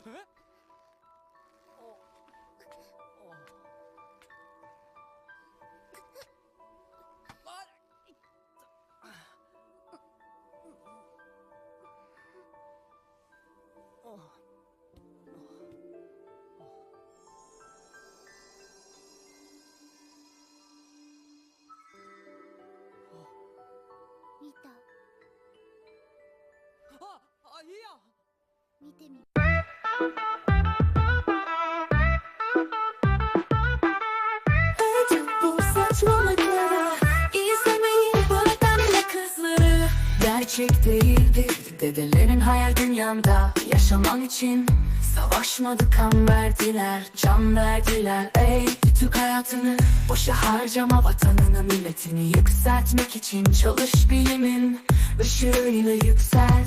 見た。ああいいや。見てみ Gerçek değildi Dedelerin hayal dünyamda. Yaşaman için Savaşmadı kan verdiler Can verdiler. Ey Türk hayatını Boşa harcama vatanını milletini Yükseltmek için çalış bilimin. Işığıyla yüksel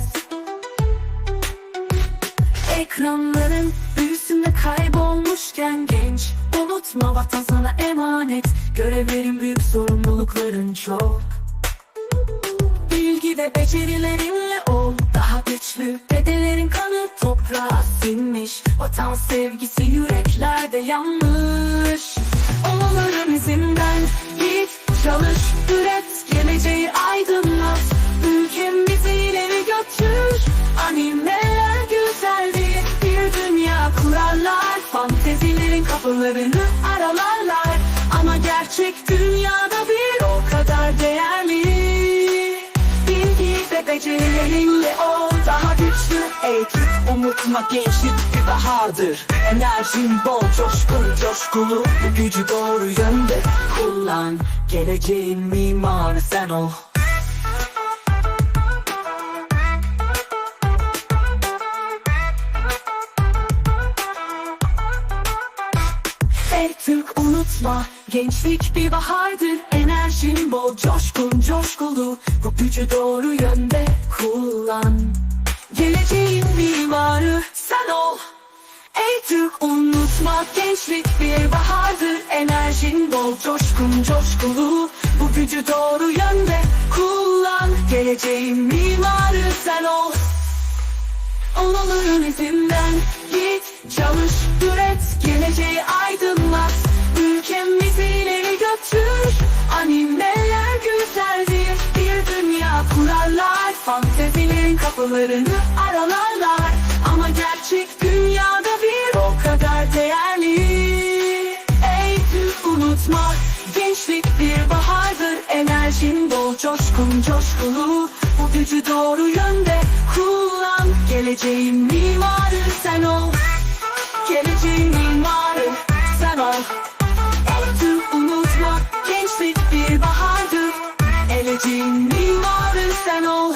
Ekranların büyüsünde kaybolmuşken genç. Unutma vatan sana emanet. Görevlerin büyük sorumlulukların çok. Bilgi ve becerilerinle ol. Daha güçlü Dedelerin kanı toprağa sinmiş. Vatan sevgisi yüreklerde yanmış. Onların izinden kapılarını aralarlar. Ama gerçek dünyada bir o kadar değerli. Bilgi ve becerilerinle ol daha güçlü. Türk unutma gençlik bir bahardır Enerjin bol coşkun coşkulu. Bu gücü doğru yönde kullan. Geleceğin mimarı sen ol Ey Türk unutma gençlik bir bahardır. Enerjin bol coşkun coşkulu. Bu gücü doğru yönde kullan. Geleceğin mimarı sen ol. Ey Türk unutma gençlik bir bahardır. Enerjin bol coşkun coşkulu. Bu gücü doğru yönde kullan. Geleceğin mimarı sen ol. Onların izinden git çalış Fantezilerin kapılarını aralarlar. Ama gerçek dünyada bir o kadar değerli. Ey Türk unutma Gençlik bir bahardır. Enerjin bol coşkun coşkulu Bu gücü doğru yönde kullan. Geleceğin mimarı sen ol. Geleceğin mimarı sen ol. Ey Türk unutma Gençlik bir bahardır. Geleceğin mimarı sen ol.